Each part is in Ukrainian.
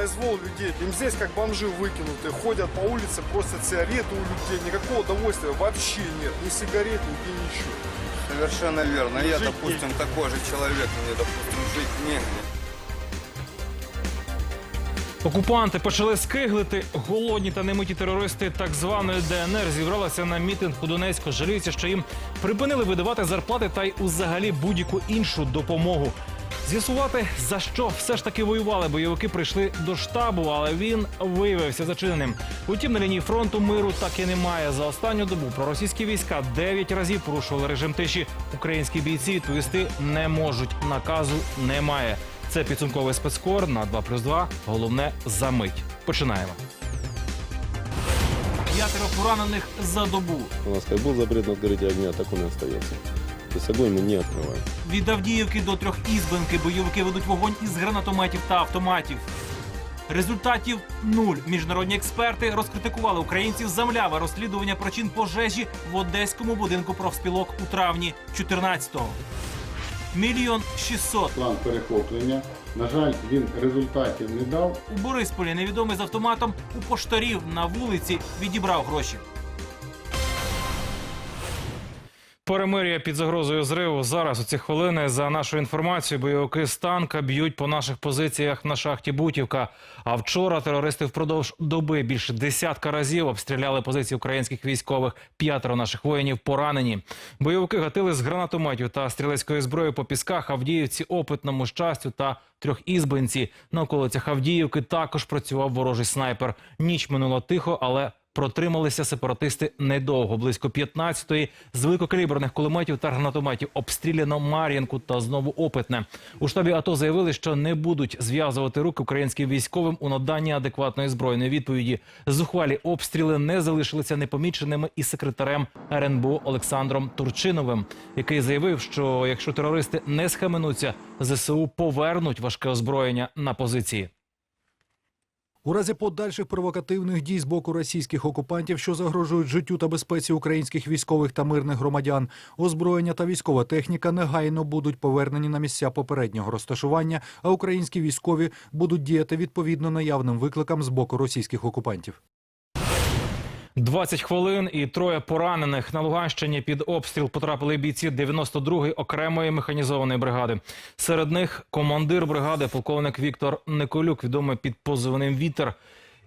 тупо на произвол людей. Им здесь как бомжи выкинуты, ходят по улице, просят сигареты у людей. Никакого удовольствия вообще нет. Ни сигарет, ни ничего. Совершенно верно. Я, Жить допустим, такой же человек, мне, допустим, жить негде. Окупанти почали скиглити. Голодні та немиті терористи так званої ДНР зібралися на мітинг у Донецьку. Жаліються, що їм припинили видавати зарплати та й узагалі будь-яку іншу допомогу. З'ясувати за що все ж таки воювали. Бойовики прийшли до штабу, але він виявився зачиненим. Утім, на лінії фронту миру так і немає. За останню добу проросійські війська дев'ять разів порушували режим тиші. Українські бійці відповісти не можуть. Наказу немає. Це підсумковий спецкор на 2 плюс 2. Головне за мить. Починаємо. П'ятеро поранених за добу. У нас как был запрет на открытие огня, так он и остается. То есть огонь мы не открываем. Від Авдіївки до трьох ізбинки бойовики ведуть вогонь із гранатометів та автоматів. Результатів нуль. Міжнародні експерти розкритикували українців за мляве розслідування причин пожежі в одеському будинку профспілок у травні 14-го. Мільйон шістсот. план перехоплення. На жаль, він результатів не дав. У Борисполі невідомий з автоматом у поштарів на вулиці відібрав гроші. Перемир'я під загрозою зриву зараз у ці хвилини. За нашою інформацією, бойовики з танка б'ють по наших позиціях на шахті Бутівка. А вчора терористи впродовж доби більше десятка разів обстріляли позиції українських військових. П'ятеро наших воїнів поранені. Бойовики гатили з гранатометів та стрілецької зброї по пісках, Авдіївці, опитному щастю та трьохізбинці. На околицях Авдіївки також працював ворожий снайпер. Ніч минула тихо, але Протрималися сепаратисти недовго. Близько 15-ї з великокаліберних кулеметів та гранатометів обстріляно Мар'їнку та знову опитне. У штабі АТО заявили, що не будуть зв'язувати руки українським військовим у наданні адекватної збройної відповіді. Зухвалі обстріли не залишилися непоміченими і секретарем РНБО Олександром Турчиновим, який заявив, що якщо терористи не схаменуться, ЗСУ повернуть важке озброєння на позиції. У разі подальших провокативних дій з боку російських окупантів, що загрожують життю та безпеці українських військових та мирних громадян, озброєння та військова техніка негайно будуть повернені на місця попереднього розташування, а українські військові будуть діяти відповідно наявним викликам з боку російських окупантів. 20 хвилин і троє поранених на Луганщині під обстріл потрапили бійці 92-ї окремої механізованої бригади. Серед них командир бригади, полковник Віктор Николюк, відомий під позивним Вітер.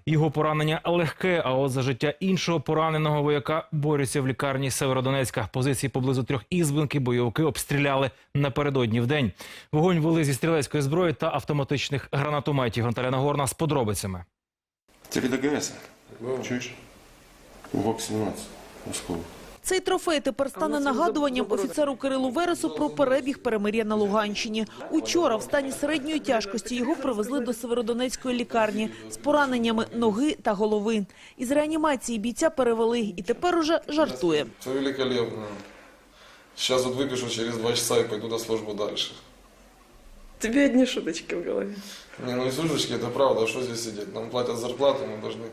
Його поранення легке, а от за життя іншого пораненого вояка борються в лікарні Северодонецька. Позиції поблизу трьох ізбинки бойовики обстріляли напередодні в день. Вогонь вели зі стрілецької зброї та автоматичних гранатометів. Наталя Нагорна з подробицями. Це від АГС. Чуєш? ВОК-17. Москва. Цей трофей тепер стане нагадуванням офіцеру Кирилу Вересу про перебіг перемир'я на Луганщині. Учора в стані середньої тяжкості його привезли до Северодонецької лікарні з пораненнями ноги та голови. Із реанімації бійця перевели і тепер уже жартує. Все великолепно. Сейчас вот выпишу через два часа и пойду на службу дальше. Тебе одни шуточки в голове. Не, ну и сушечки, это правда, а что здесь сидеть? Нам платят зарплату, мы должны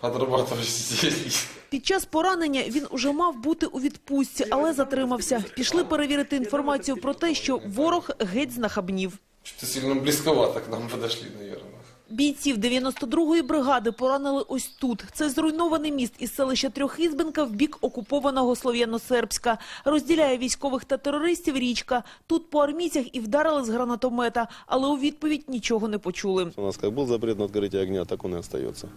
отрабатывать здесь. Під час поранення він уже мав бути у відпустці, але затримався. Пішли перевірити інформацію про те, що ворог геть знахабнів. Что-то сильно близковато к нам подошли, наверное. Бійців 92-ї бригади поранили ось тут. Це зруйнований міст із селища Трьохізбинка в бік окупованого Слов'яно-Сербська. Розділяє військових та терористів річка. Тут по армійцях і вдарили з гранатомета, але у відповідь нічого не почули. У нас как был запрет на открытие огня, так он и остается.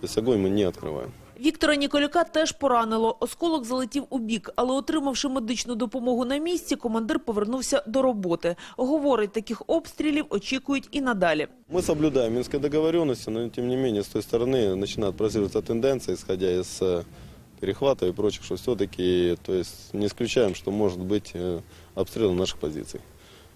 То есть огонь мы не открываем. Віктора Ніколюка теж поранило. Осколок залетів у бік, але отримавши медичну допомогу на місці, командир повернувся до роботи. Говорить, таких обстрілів очікують і надалі. Мы соблюдаем минские договоренности, но тем не менее с той стороны начинает просиживаться тенденция, исходя из э, перехвата и прочих, что все-таки, то есть не исключаем, что может быть э, обстрел наших позиций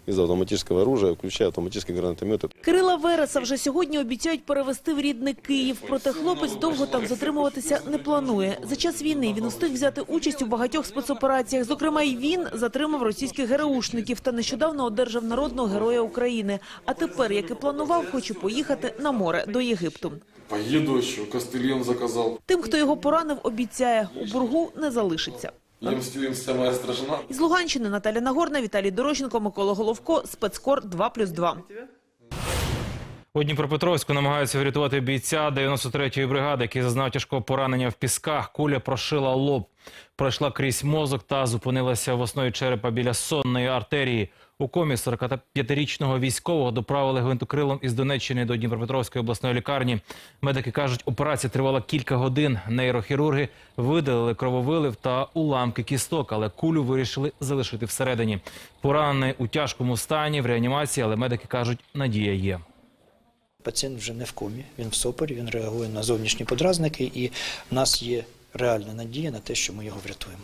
из автоматического оружия, включая автоматические гранатометы. Кирила Вереса вже сьогодні обіцяють перевести в рідний Київ. Проте хлопець довго там затримуватися не планує. За час війни він встиг взяти участь у багатьох спецопераціях. Зокрема, й він затримав російських ГРУшників та нещодавно одержав народного героя України. А тепер, як і планував, хоче поїхати на море до Єгипту. Поеду еще, костылен заказал. Тим, хто його поранив, обіцяє у боргу не залишиться. Я вся моя страшна. Із Луганщини Наталя Нагорна, Віталій Дороженко, Микола Головко, спецкор 2+,2. У Дніпропетровську намагаються врятувати бійця 93-ї бригади, який зазнав тяжкого поранення в пісках. Куля прошила лоб, пройшла крізь мозок та зупинилася в основі черепа біля сонної артерії. У комі 45-річного військового доправили гвинтокрилом із Донеччини до Дніпропетровської обласної лікарні. Медики кажуть, операція тривала кілька годин. Нейрохірурги видалили крововилив та уламки кісток, але кулю вирішили залишити всередині. Поранений у тяжкому стані в реанімації, але медики кажуть, надія є. Пацієнт вже не в комі, він в сопорі, він реагує на зовнішні подразники, і в нас є реальна надія на те, що ми його врятуємо.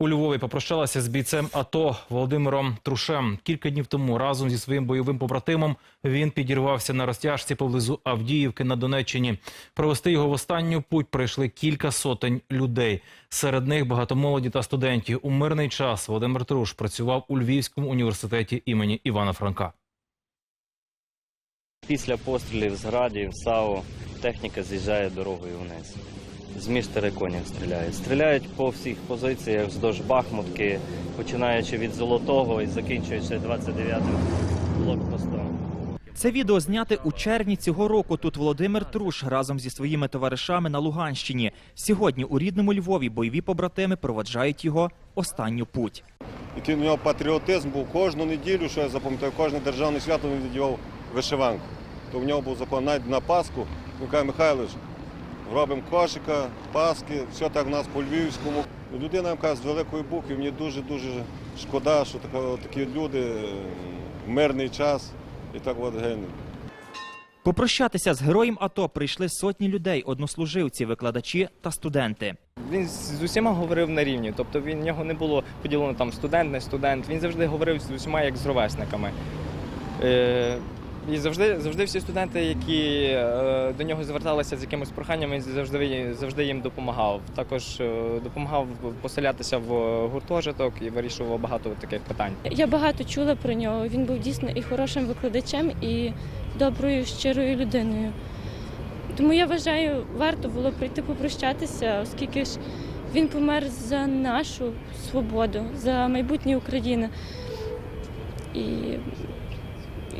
У Львові попрощалася з бійцем АТО Володимиром Трушем. Кілька днів тому разом зі своїм бойовим побратимом він підірвався на розтяжці поблизу Авдіївки на Донеччині. Провести його в останню путь прийшли кілька сотень людей. Серед них багато молоді та студентів. У мирний час Володимир Труш працював у Львівському університеті імені Івана Франка. Після пострілів з градів, САУ, техніка з'їжджає дорогою вниз. З між териконів стріляють. Стріляють по всіх позиціях вздовж Бахмутки, починаючи від Золотого і закінчуючи 29-м блокпостом. Це відео зняте у червні цього року. Тут Володимир Труш разом зі своїми товаришами на Луганщині. Сьогодні у рідному Львові бойові побратими проводжають його останню путь. Який у нього патріотизм був кожну неділю, що я запам'ятаю, кожне державне свято він віддівав вишиванку. То в нього був закон навіть на Пасху. Він каже, Михайлович, робимо кошика, паски, все так в нас по-львівському. Людина каже, з великої букви, мені дуже-дуже шкода, що такі люди е, в мирний час і так от гинуть. Попрощатися з героєм АТО прийшли сотні людей, однослуживці, викладачі та студенти. Він з усіма говорив на рівні, тобто він в нього не було поділено там студент, не студент. Він завжди говорив з усіма як з ровесниками. І завжди, завжди всі студенти, які е, до нього зверталися з якимось проханням, він завжди, завжди їм допомагав. Також е, допомагав поселятися в гуртожиток і вирішував багато таких питань. Я багато чула про нього. Він був дійсно і хорошим викладачем, і доброю, щирою людиною. Тому я вважаю, варто було прийти попрощатися, оскільки ж він помер за нашу свободу, за майбутнє України. І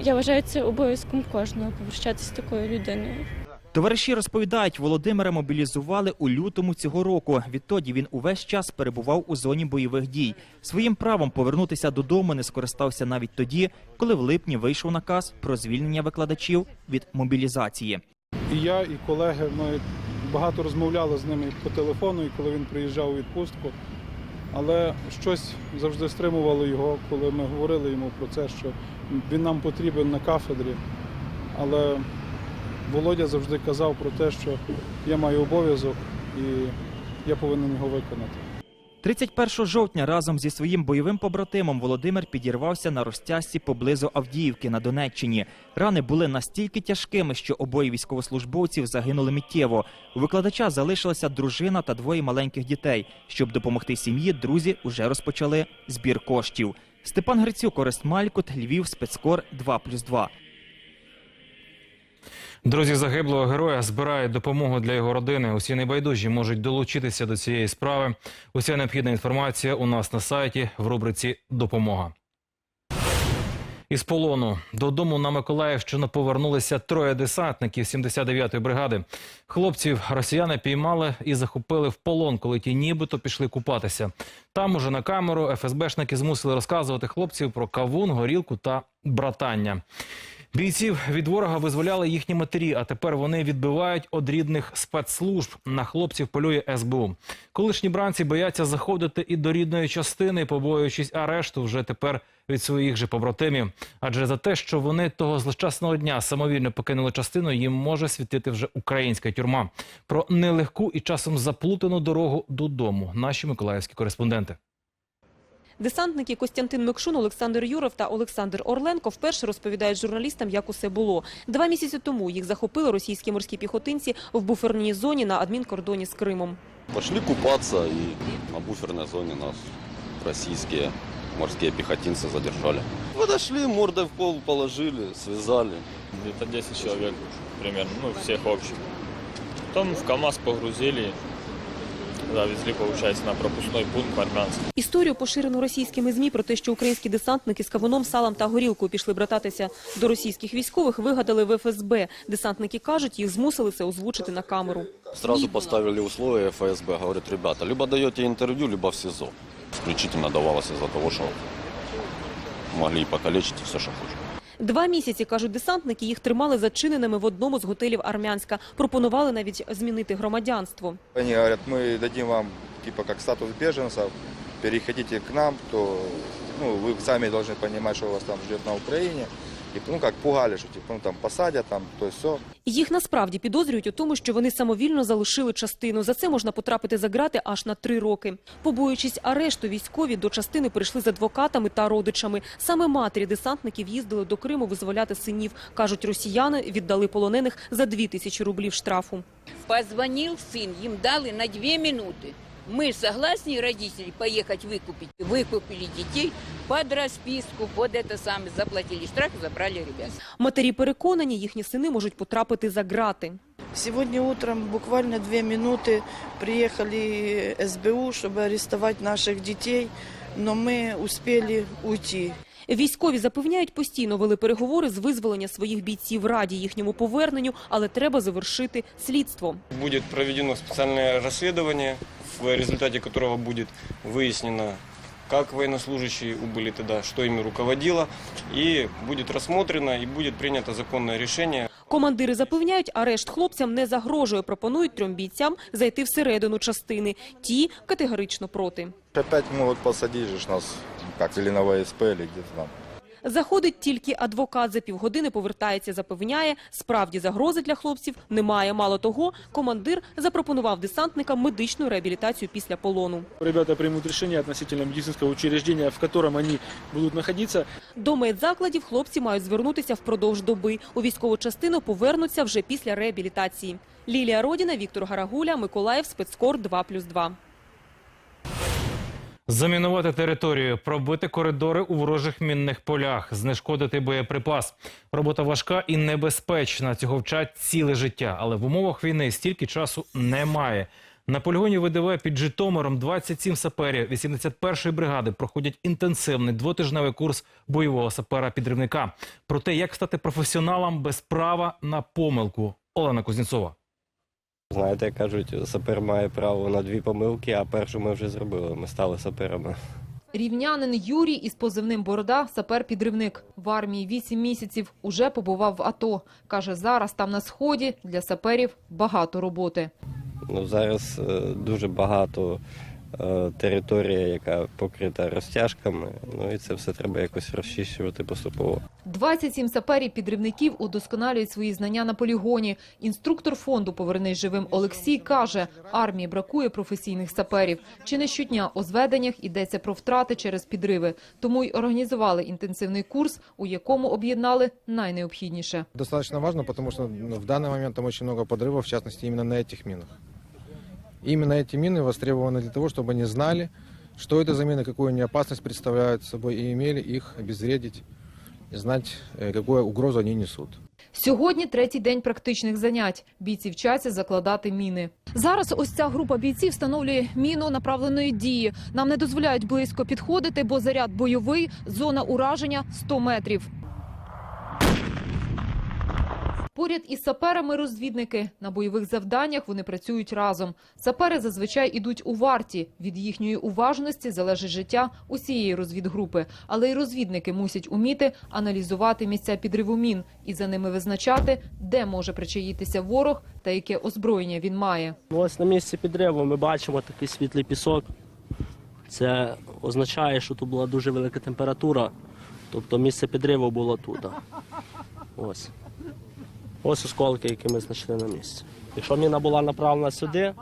я вважаю це обов'язком кожного попрощатися з такою людиною. Товариші розповідають, Володимира мобілізували у лютому цього року. Відтоді він увесь час перебував у зоні бойових дій. Своїм правом повернутися додому не скористався навіть тоді, коли в липні вийшов наказ про звільнення викладачів від мобілізації. І я, і колеги, ми багато розмовляли з ними по телефону, і коли він приїжджав у відпустку. Але щось завжди стримувало його, коли ми говорили йому про це, що він нам потрібен на кафедрі. Але Володя завжди казав про те, що я маю обов'язок і я повинен його виконати. 31 жовтня разом зі своїм бойовим побратимом Володимир підірвався на розтяжці поблизу Авдіївки на Донеччині. Рани були настільки тяжкими, що обоє військовослужбовців загинули миттєво. У викладача залишилася дружина та двоє маленьких дітей. Щоб допомогти сім'ї, друзі уже розпочали збір коштів. Степан Грицюк, Орест Малькут, Львів, спецкор 2+,2. Друзі загиблого героя збирають допомогу для його родини. Усі небайдужі можуть долучитися до цієї справи. Уся необхідна інформація у нас на сайті в рубриці Допомога. Із полону додому на Миколаївщину повернулися троє десантників 79-ї бригади. Хлопців росіяни піймали і захопили в полон, коли ті нібито пішли купатися. Там уже на камеру ФСБшники змусили розказувати хлопців про кавун, горілку та братання. Бійців від ворога визволяли їхні матері, а тепер вони відбивають од рідних спецслужб. На хлопців полює СБУ. Колишні бранці бояться заходити і до рідної частини, побоюючись арешту вже тепер від своїх же побратимів. Адже за те, що вони того злощасного дня самовільно покинули частину, їм може світити вже українська тюрма. Про нелегку і часом заплутану дорогу додому. Наші миколаївські кореспонденти. Десантники Костянтин Микшун, Олександр Юров та Олександр Орленко вперше розповідають журналістам, як усе було. Два місяці тому їх захопили російські морські піхотинці в буферній зоні на адмінкордоні з Кримом. Пошли купаться, и на буферной зоне нас российские морские пехотинцы задержали. Подошли, мордой в пол положили, связали. Где-то 10 человек примерно, ну, всех общих. Потом в КАМАЗ погрузили, завезли, получается, на пропускной пункт в Армянск. Історію, поширену російськими ЗМІ про те, що українські десантники з кавуном, салом та горілкою пішли брататися до російських військових, вигадали в ФСБ. Десантники кажуть, їх змусили це озвучити на камеру. Сразу поставили условия ФСБ, говорят, ребята, либо даете интервью, либо в СИЗО. Исключительно давалось из-за того, что могли и покалечить все, что хочешь. Два місяці, кажуть десантники, їх тримали зачиненими в одному з готелів Армянська. Пропонували навіть змінити громадянство. Они говорят, мы дадим вам типа как статус беженцев, переходите к нам, то ну, вы сами должны понимать, что вас там ждет на Украине. И, ну, как пугали, что типа, ну, там посадят, там, то есть все. Їх насправді підозрюють у тому, що вони самовільно залишили частину. За це можна потрапити за грати аж на три роки. Побоюючись арешту, військові до частини прийшли з адвокатами та родичами. Саме матері десантників їздили до Криму визволяти синів. Кажуть, росіяни віддали полонених за дві тисячі рублів штрафу. Позвонил сын, им дали на две минуты. Мы согласны, родители, поехать выкупить. Выкупили детей под расписку, под это самое, заплатили штраф и забрали ребят. Матері переконані, їхні сини можуть потрапити за грати. Сегодня утром, буквально две минуты, приехали СБУ, чтобы арестовать наших детей, но мы успели уйти. Військові запевняють, постійно вели переговори з визволення своїх бійців раді їхньому поверненню, але треба завершити слідство. Будет проведено специальное расследование, в результате которого будет выяснено, как военнослужащие убыли тогда, что ими руководило, и будет рассмотрено и будет принято законное решение. Командири запевняють, арешт хлопцям не загрожує. Пропонують трьом бійцям зайти всередину частини. Ті категорично проти. Опять могут посадить же ж нас, как или на ВСП, или где-то там. Заходить тільки адвокат за півгодини, повертається, запевняє, справді загрози для хлопців немає. Мало того, командир запропонував десантникам медичну реабілітацію після полону. Ребята примут решение относительно медицинского учреждения, в котором они будут находиться. До медзакладів хлопці мають звернутися впродовж доби. У військову частину повернуться вже після реабілітації. Лілія Родіна, Віктор Гарагуля, Миколаїв, спецкор 2+,2. Замінувати територію, пробити коридори у ворожих мінних полях, знешкодити боєприпас. Робота важка і небезпечна. Цього вчать ціле життя. Але в умовах війни стільки часу немає. На полігоні ВДВ під Житомиром 27 саперів 81-ї бригади проходять інтенсивний двотижневий курс бойового сапера-підривника. Про те, як стати професіоналом без права на помилку. Олена Кузнєцова. Знаєте, як кажуть, сапер має право на дві помилки, а першу ми вже зробили. Ми стали саперами. Рівнянин Юрій із позивним Борода сапер-підривник. В армії 8 місяців уже побував в АТО. Каже, зараз там на сході для саперів багато роботи. Ну зараз е, дуже багато територія, яка покрита розтяжками. Ну і це все треба якось розчищувати поступово. 27 саперів-підривників удосконалюють свої знання на полігоні. Інструктор фонду «Повернись живим» Олексій каже, армії бракує професійних саперів. Чи не щодня у зведеннях йдеться про втрати через підриви. Тому й організували інтенсивний курс, у якому об'єднали найнеобхідніше. Достаточно важно, потому что ну, в данный момент там очень много подрывов, в частности, именно на этих минах. Именно эти мины востребованы для того, чтобы они знали, что это за мины, какую они опасность представляют собой, и имели их обезвредить, и знать, э, какую угрозу они несут. Сьогодні третій день практичних занять. Бійці вчаться закладати міни. Зараз ось ця група бійців встановлює міну направленої дії. Нам не дозволяють близько підходити, бо заряд бойовий, зона ураження 100 метрів. Поряд із саперами розвідники. На бойових завданнях вони працюють разом. Сапери зазвичай ідуть у варті. Від їхньої уважності залежить життя усієї розвідгрупи. Але й розвідники мусять уміти аналізувати місця підриву мін і за ними визначати, де може причаїтися ворог та яке озброєння він має. Ось на місці підриву ми бачимо такий світлий пісок. Це означає, що тут була дуже велика температура, тобто місце підриву було тут. Ось. Ось осколки, які ми знайшли на місці. Якщо міна була направлена сюди,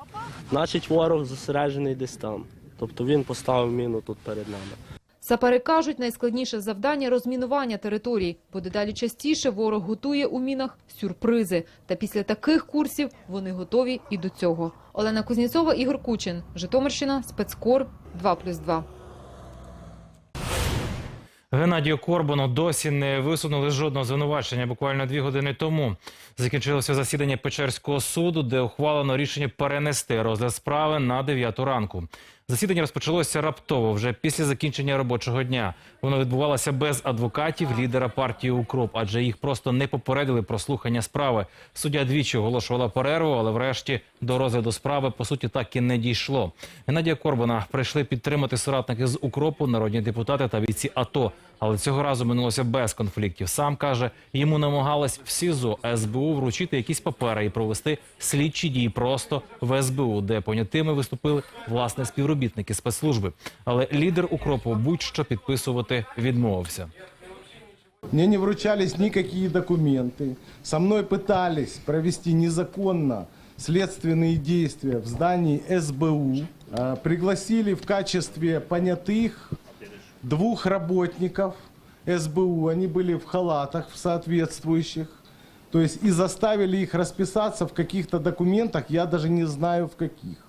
значить ворог зосереджений десь там. Тобто він поставив міну тут перед нами. Сапери кажуть, найскладніше завдання розмінування територій, бо дедалі частіше ворог готує у мінах сюрпризи. Та після таких курсів вони готові і до цього. Олена Кузнєцова, Ігор Кучин, Житомирщина, спецкор 2+,2. Геннадію Корбану досі не висунули жодного звинувачення. Буквально дві години тому закінчилося засідання Печерського суду, де ухвалено рішення перенести розгляд справи на 9 ранку. Засідання розпочалося раптово, вже після закінчення робочого дня. Воно відбувалося без адвокатів лідера партії Укроп, адже їх просто не попередили про слухання справи. Суддя двічі оголошувала перерву, але врешті до розгляду справи по суті так і не дійшло. Геннадія Корбана прийшли підтримати соратники з Укропу, народні депутати та бійці АТО. Але цього разу минулося без конфліктів. Сам каже, йому намагались в СІЗО СБУ вручити якісь папери і провести слідчі дії просто в СБУ, де понятими виступили власне співробітники спецслужби. Але лідер Укропу будь-що підписувати відмовився. Мне не вручались никакие документы. Со мной пытались провести незаконно следственные действия в здании СБУ. А, Пригласили в качестве понятых двух работников СБУ. Они были в халатах в соответствующих. То есть и заставили их расписаться в каких-то документах, я даже не знаю в каких.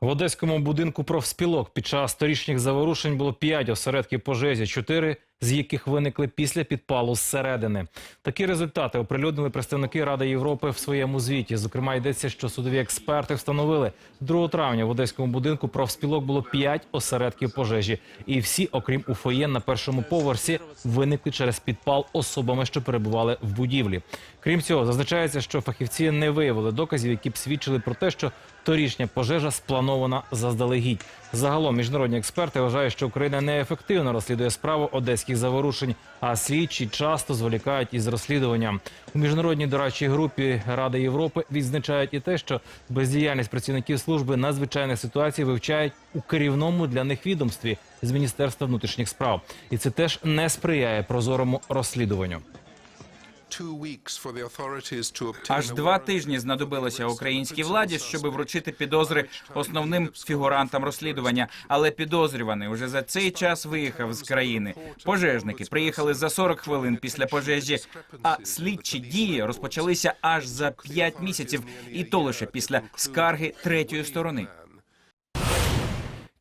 В одеському будинку профспілок під час торічних заворушень було п'ять осередків пожежі, чотири з яких виникли після підпалу зсередини. Такі результати оприлюднили представники Ради Європи в своєму звіті. Зокрема, йдеться, що судові експерти встановили 2 травня в одеському будинку профспілок було п'ять осередків пожежі, і всі, окрім у фоє на першому поверсі, виникли через підпал особами, що перебували в будівлі. Крім цього, зазначається, що фахівці не виявили доказів, які б свідчили про те, що торішня пожежа спланована заздалегідь. Загалом міжнародні експерти вважають, що Україна неефективно розслідує справу одеських заворушень, а слідчі часто зволікають із розслідуванням. У міжнародній дорадчій групі Ради Європи відзначають і те, що бездіяльність працівників служби надзвичайних ситуацій вивчають у керівному для них відомстві з міністерства внутрішніх справ, і це теж не сприяє прозорому розслідуванню. Аж два тижні знадобилося українській владі, щоб вручити підозри основним фігурантам розслідування. Але підозрюваний уже за цей час виїхав з країни. Пожежники приїхали за 40 хвилин після пожежі. А слідчі дії розпочалися аж за 5 місяців, і то лише після скарги третьої сторони.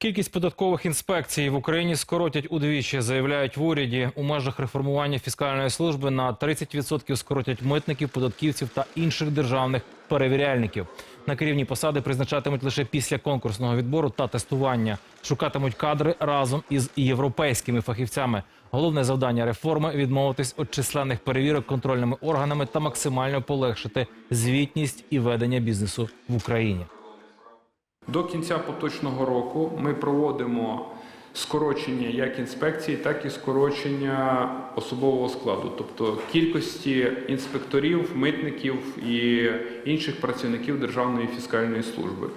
Кількість податкових інспекцій в Україні скоротять удвічі, заявляють в уряді. У межах реформування фіскальної служби на 30% скоротять митників, податківців та інших державних перевіряльників. На керівні посади призначатимуть лише після конкурсного відбору та тестування. Шукатимуть кадри разом із європейськими фахівцями. Головне завдання реформи відмовитись від численних перевірок контрольними органами та максимально полегшити звітність і ведення бізнесу в Україні. До кінця поточного року ми проводимо скорочення як інспекції, так і скорочення особового складу, тобто кількості інспекторів, митників і інших працівників Державної фіскальної служби.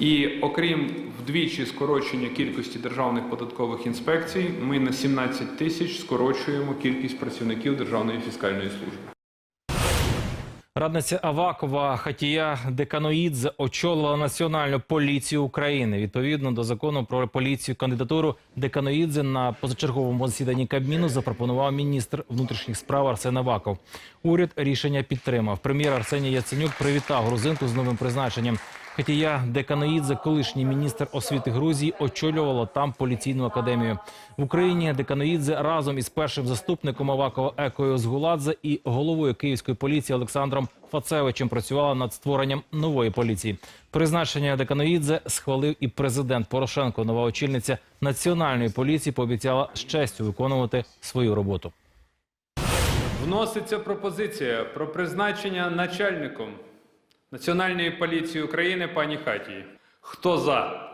І окрім вдвічі скорочення кількості державних податкових інспекцій, ми на 17 тисяч скорочуємо кількість працівників Державної фіскальної служби. Радниця Авакова Хатія Деканоїдзе очолила Національну поліцію України. Відповідно до закону про поліцію кандидатуру Деканоїдзе на позачерговому засіданні Кабміну запропонував міністр внутрішніх справ Арсен Аваков. Уряд рішення підтримав. Прем'єр Арсеній Яценюк привітав грузинку з новим призначенням. Хатія Деканоїдзе, колишній міністр освіти Грузії, очолювала там поліційну академію в Україні. Деканоїдзе разом із першим заступником Авакова Екою Згуладзе і головою київської поліції Олександром Фацевичем працювала над створенням нової поліції. Призначення Деканоїдзе схвалив і президент Порошенко. Нова очільниця національної поліції пообіцяла з честю виконувати свою роботу. Вноситься пропозиція про призначення начальником Національної поліції України пані Хатії. Хто за?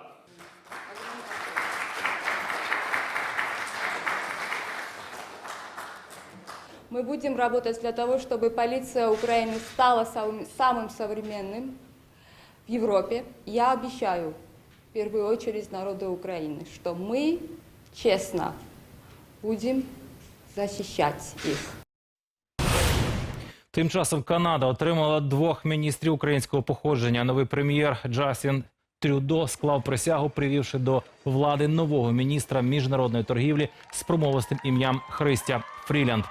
Мы будем работать для того, чтобы полиция Украины стала самым, самым современным в Европе. Я обещаю, в первую очередь народу Украины, что мы честно будем защищать их. Тим часом Канада отримала двох міністрів українського походження. Новий прем'єр Джастін Трюдо склав присягу, привівши до влади нового міністра міжнародної торгівлі з промовистим ім'ям Христя Фрілянд.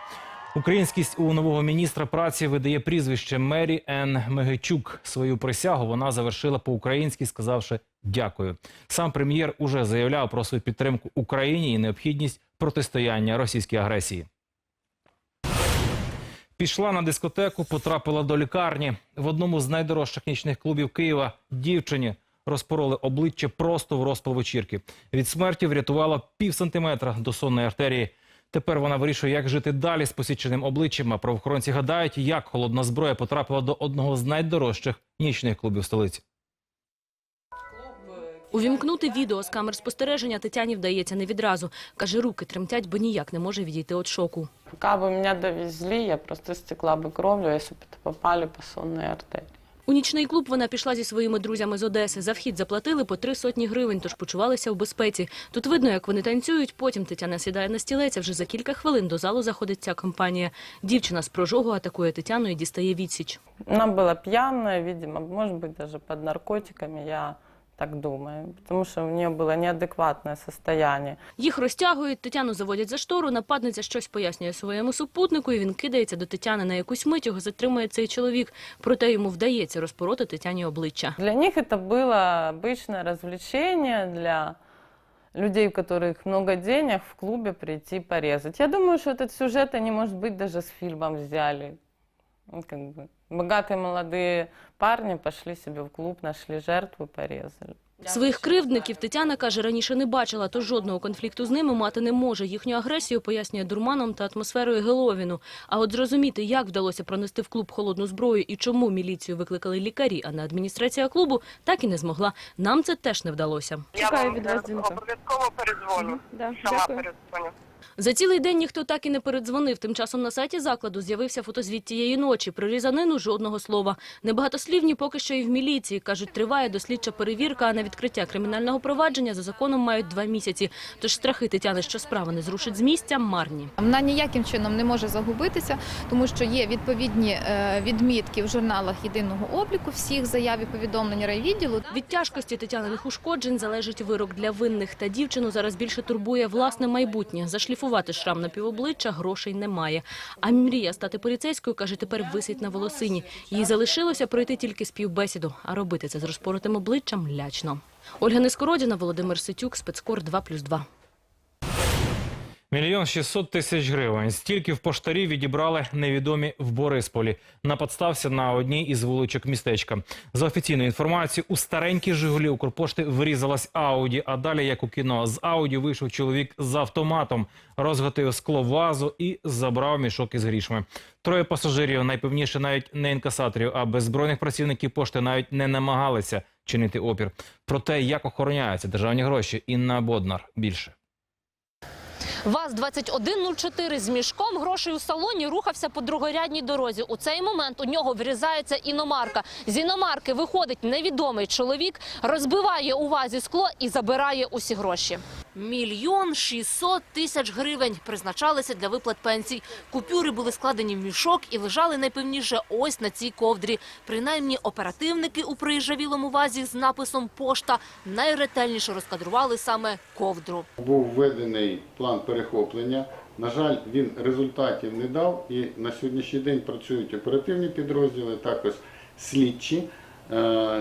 Українськість у нового міністра праці видає прізвище Мері Ен Мегичук. Свою присягу вона завершила по-українськи, сказавши дякую. Сам прем'єр уже заявляв про свою підтримку Україні і необхідність протистояння російській агресії. Пішла на дискотеку, потрапила до лікарні. В одному з найдорожчих нічних клубів Києва дівчині розпороли обличчя просто в розпал вечірки. Від смерті врятувала пів сантиметра до сонної артерії. Тепер вона вирішує, як жити далі з посіченим обличчям. А правоохоронці гадають, як холодна зброя потрапила до одного з найдорожчих нічних клубів столиці. Увімкнути відео з камер спостереження Тетяні вдається не відразу. Каже, руки тремтять, бо ніяк не може відійти від шоку. Пока бы меня довезли, я просто стекла бы кровью, если бы это попали по сонной артерии. У нічний клуб вона пішла зі своїми друзями з Одеси. За вхід заплатили по три сотні гривень, тож почувалися в безпеці. Тут видно, як вони танцюють. Потім Тетяна сідає на стілець. а Вже за кілька хвилин до залу заходить ця компанія. Дівчина з прожогу атакує Тетяну і дістає відсіч. Она была пьяная, видимо, может быть, даже под наркотиками, я так думаю, потому что у нее было неадекватное состояние. Їх розтягують, Тетяну заводять за штору, нападниця щось пояснює своєму супутнику, і він кидається до Тетяни на якусь мить, його затримує цей чоловік. Проте йому вдається розпороти Тетяні обличчя. Для них это было обычное развлечение, для людей, у которых много денег, в клубе прийти порезать. Я думаю, что этот сюжет они, может быть, даже с фильмом взяли. Ну, Как бы. Богатые молодые парни пошли себе в клуб, нашли жертву, порезали. Своїх кривдників Тетяна каже, раніше не бачила, то жодного конфлікту з ними мати не може. Їхню агресію пояснює дурманом та атмосферою Геловіну. А от зрозуміти, як вдалося пронести в клуб холодну зброю і чому міліцію викликали лікарі, а не адміністрація клубу, так і не змогла. Нам це теж не вдалося. Чекаю від вас дзвінка. Обов'язково передзвоню. Да, Сама дякую. За цілий день ніхто так і не передзвонив. Тим часом на сайті закладу з'явився фотозвіт тієї ночі. Про різанину жодного слова. Небагатослівні поки що і в міліції. Кажуть, триває дослідча перевірка, а на відкриття кримінального провадження за законом мають два місяці. Тож страхи Тетяни, що справа не зрушить з місця, марні. Вона ніяким чином не може загубитися, тому що є відповідні е, відмітки в журналах єдиного обліку всіх заяв і повідомлень райвідділу. Від тяжкості Тетяниних ушкоджень залежить вирок для винних. Та дівчину зараз більше турбує власне майбутнє. Зашліфувати шрам на півобличчя грошей немає. А мрія стати поліцейською, каже, тепер висить на волосині. Їй залишилося пройти тільки співбесіду, а робити це з розпоротим обличчям лячно. Ольга Нескородіна, Володимир Ситюк, спецкор 2+,2. Мільйон шістсот тисяч гривень. Стільки в поштарі відібрали невідомі в Борисполі. Напад стався на одній із вуличок містечка. За офіційною інформацією, у старенькій Жигулі Укрпошти врізалась Ауді. А далі, як у кіно, з Ауді вийшов чоловік з автоматом, розготив скло вазу і забрав мішок із грішми. Троє пасажирів, найпевніше навіть не інкасаторів, а беззбройних працівників пошти навіть не намагалися чинити опір. Про те, як охороняються державні гроші, Інна Боднар більше. ВАЗ-2104 з мішком грошей у салоні рухався по другорядній дорозі. У цей момент у нього врізається іномарка. З іномарки виходить невідомий чоловік, розбиває у вазі скло і забирає усі гроші. Мільйон шістсот тисяч гривень призначалися для виплат пенсій. Купюри були складені в мішок і лежали найпевніше ось на цій ковдрі. Принаймні оперативники у приїжджавілому вазі з написом «Пошта» найретельніше розкадрували саме ковдру. Був введений план перехоплення. На жаль, він результатів не дав, і на сьогоднішній день працюють оперативні підрозділи, також слідчі,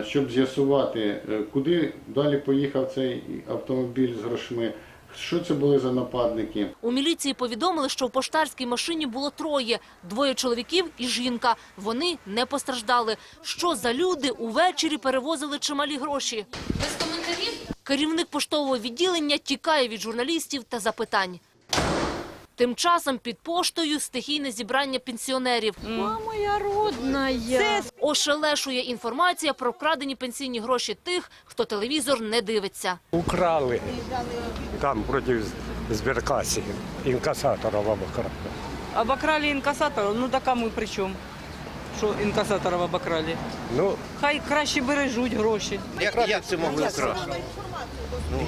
щоб з'ясувати, е, куди далі поїхав цей автомобіль з грошми, що це були за нападники. У міліції повідомили, що в поштарській машині було троє – двоє чоловіків і жінка. Вони не постраждали. Що за люди увечері перевозили чималі гроші? Без коментарів? Керівник поштового відділення тікає від журналістів та запитань. Тим часом під поштою стихійне зібрання пенсіонерів. Мамо, я родна я. Ошелешує інформація про вкрадені пенсійні гроші тих, хто телевізор не дивиться. Украли там проти збіркасі, інкасаторів обокрали. Обокрали інкасатора, ну так а ми при чому? Що інкасаторів обокрали? Ну, Хай краще бережуть гроші. Як, як це могли вкрасти?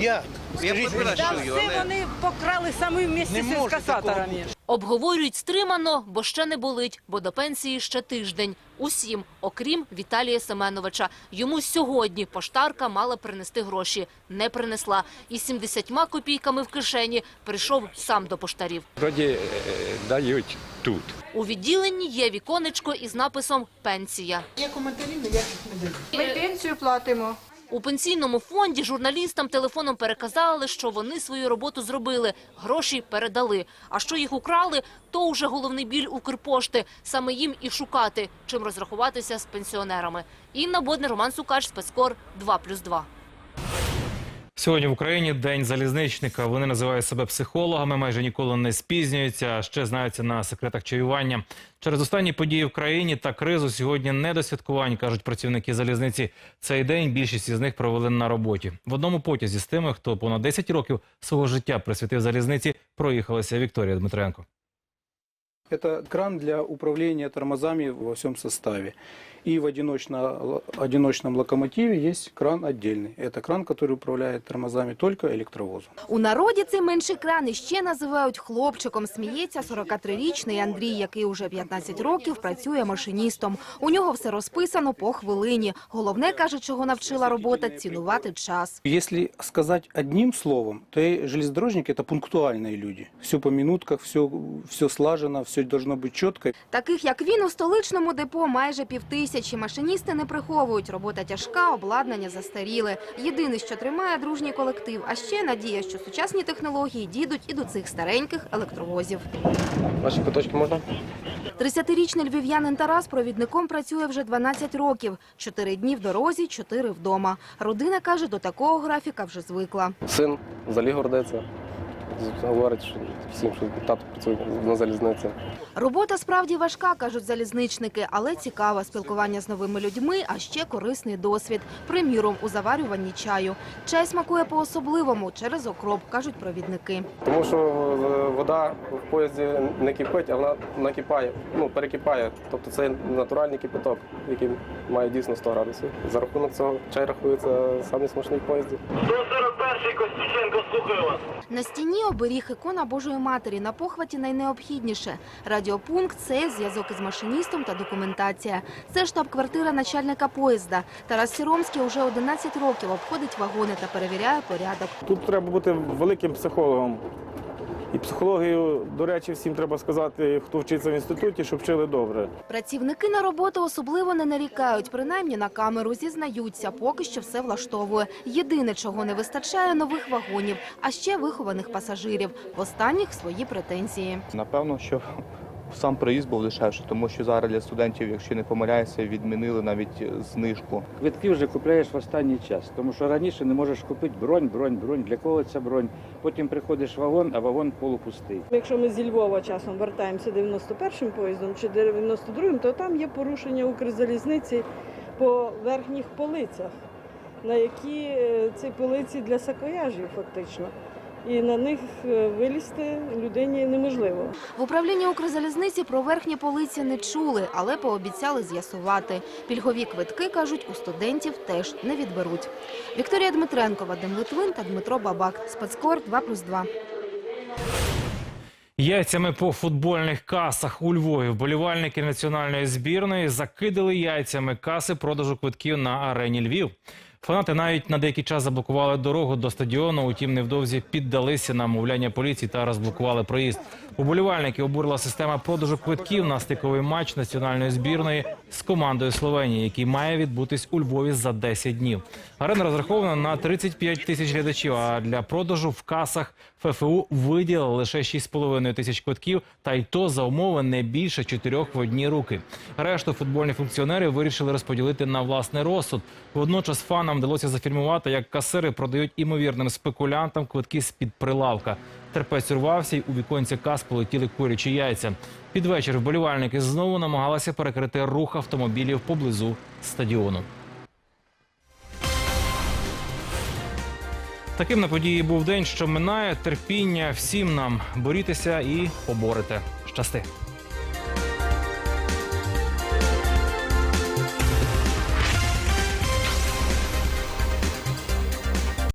Як? Скажіть Та що все вони покрали самі Не з може інкасаторами. Обговорюють стримано, бо ще не болить, бо до пенсії ще тиждень. Усім, окрім Віталія Семеновича. Йому сьогодні поштарка мала принести гроші. Не принесла. Із 70 копійками в кишені прийшов сам до поштарів. Вроді е, дають тут. У відділенні є віконечко із написом «Пенсія». Є коментарі, ніяких не дають. Ми пенсію платимо. У пенсійному фонді журналістам телефоном переказали, що вони свою роботу зробили, гроші передали. А що їх украли, то вже головний біль Укрпошти. Саме їм і шукати, чим розрахуватися з пенсіонерами. Інна Бодне, Роман Сукач, спецкор 2+,2. Сьогодні в Україні день залізничника. Вони називають себе психологами, майже ніколи не спізнюються, а ще знаються на секретах чаювання. Через останні події в країні та кризу сьогодні не до святкувань, кажуть працівники залізниці. Цей день більшість із них провели на роботі. В одному потязі з тими, хто понад 10 років свого життя присвятив залізниці, проїхалася Вікторія Дмитренко. Это кран для управления тормозами во всем составе. И в одиночно, одиночном локомотиве есть кран отдельный. Это кран, который управляет тормозами только электровозом. У народі цей менший кран іще називають хлопчиком. Сміється 43-річний Андрій, який уже 15 років працює машиністом. У нього все розписано по хвилині. Головне, каже, чого навчила робота – цінувати час. Если сказать одним словом, то и железнодорожники – это пунктуальные люди. Все по минутках, все, все слажено, все должно быть четко. Таких, як він, у столичному депо майже півтисячі. Машиністи не приховують. Робота тяжка, обладнання застаріле. Єдине, що тримає дружній колектив. А ще надія, що сучасні технології дійдуть і до цих стареньких електровозів. Ваши куточки можно? 30-річний львів'янин Тарас провідником працює вже 12 років. Чотири дні в дорозі, чотири вдома. Родина, каже, до такого графіка вже звикла. Син взагалі гордиться. Говорить що всім, що тато працює на залізниці. Робота справді важка, кажуть залізничники, але цікава спілкування з новими людьми, а ще корисний досвід. Приміром, у заварюванні чаю. Чай смакує по-особливому через окроп, кажуть провідники. Тому що е, вода в поїзді не кипить, а вона накипає, ну перекипає. Тобто це натуральний кипяток, який має дійсно 100 градусів. За рахунок цього чай рахується самий смачний в поїзді. На стіні оберіг ікона Божої Матері. На похваті найнеобхідніше. Радіопункт – це зв'язок із машиністом та документація. Це штаб-квартира начальника поїзда. Тарас Сіромський уже 11 років обходить вагони та перевіряє порядок. Тут треба бути великим психологом. І психологію, до речі, всім треба сказати, хто вчиться в інституті, щоб вчили добре. Працівники на роботу особливо не нарікають, принаймні на камеру зізнаються, поки що все влаштовує. Єдине, чого не вистачає – нових вагонів, а ще вихованих пасажирів. В останніх свої претензії. Напевно, що сам проїзд був дешевше, тому що зараз для студентів, якщо не помиляюся, відмінили навіть знижку. Квитки вже купляєш в останній час, тому що раніше не можеш купити бронь, бронь, бронь. Для кого ця бронь? Потім приходиш в вагон, а вагон полупустий. Якщо ми зі Львова часом вертаємося 91-м поїздом чи 92-м, то там є порушення Укрзалізниці по верхніх полицях, на які е, ці полиці для саквояжів фактично. І на них е, вилізти людині неможливо. В управлінні Укрзалізниці про верхні полиці не чули, але пообіцяли з'ясувати. Пільгові квитки, кажуть, у студентів теж не відберуть. Вікторія Дмитренко, Вадим Литвин та Дмитро Бабак. Спецкор 2+,2. Яйцями по футбольних касах у Львові вболівальники національної збірної закидали яйцями каси продажу квитків на арені Львів. Фанати навіть на деякий час заблокували дорогу до стадіону. Утім, невдовзі піддалися на мовляння поліції та розблокували проїзд. Уболівальники обурила система продажу квитків на стиковий матч національної збірної з командою Словенії, який має відбутись у Львові за 10 днів. Арена розрахована на 35 тисяч глядачів. А для продажу в касах ФФУ виділили лише 6,5 тисяч квитків, та й то за умови не більше чотирьох в одні руки. Решту футбольні функціонери вирішили розподілити на власний розсуд. Водночас фанам вдалося зафільмувати, як касири продають імовірним спекулянтам квитки з під прилавка. Терпець урвався, й у віконці кас полетіли курячі яйця. Під вечір вболівальники знову намагалися перекрити рух автомобілів поблизу стадіону. Таким на події був день, що минає терпіння всім нам борітеся і поборете. Щасти.